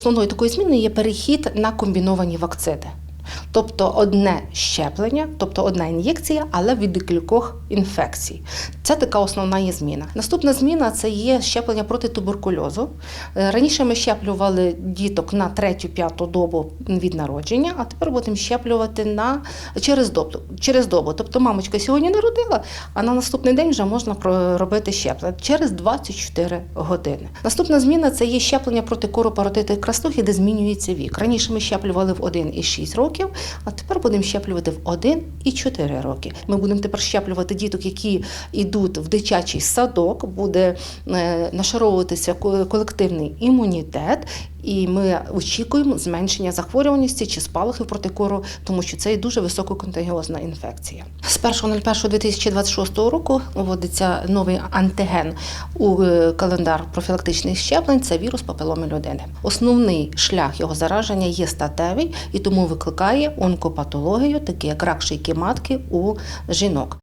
Основною такою зміною є перехід на комбіновані вакцини. Тобто одне щеплення, тобто одна ін'єкція, але від декількох інфекцій. Це така основна є зміна. Наступна зміна це є щеплення проти туберкульозу. Е, Раніше ми щеплювали діток на третю-п'яту добу від народження, а тепер будемо щеплювати на через добу. Через добу. Тобто мамочка сьогодні народила, а на наступний день вже можна робити щеплення через 24 години. Наступна зміна це є щеплення проти коропаротиту краснухи, де змінюється вік. Раніше ми щеплювали в 1 і 6 років, а тепер будемо щеплювати в 1 і 4 роки. Ми будемо тепер щеплювати діток, які йдуть в дитячий садок, буде е, нашаровуватися колективний імунітет. І ми очікуємо зменшення захворюваності чи спалахів проти кору, тому що це є дуже висококонтагіозна інфекція. З 1.01.2026 року вводиться новий антиген у е, календар профілактичних щеплень. Це вірус папіломи людини. Основний шлях його зараження є статевий і тому викликає онкопатологію, такі як рак шийки матки у жінок.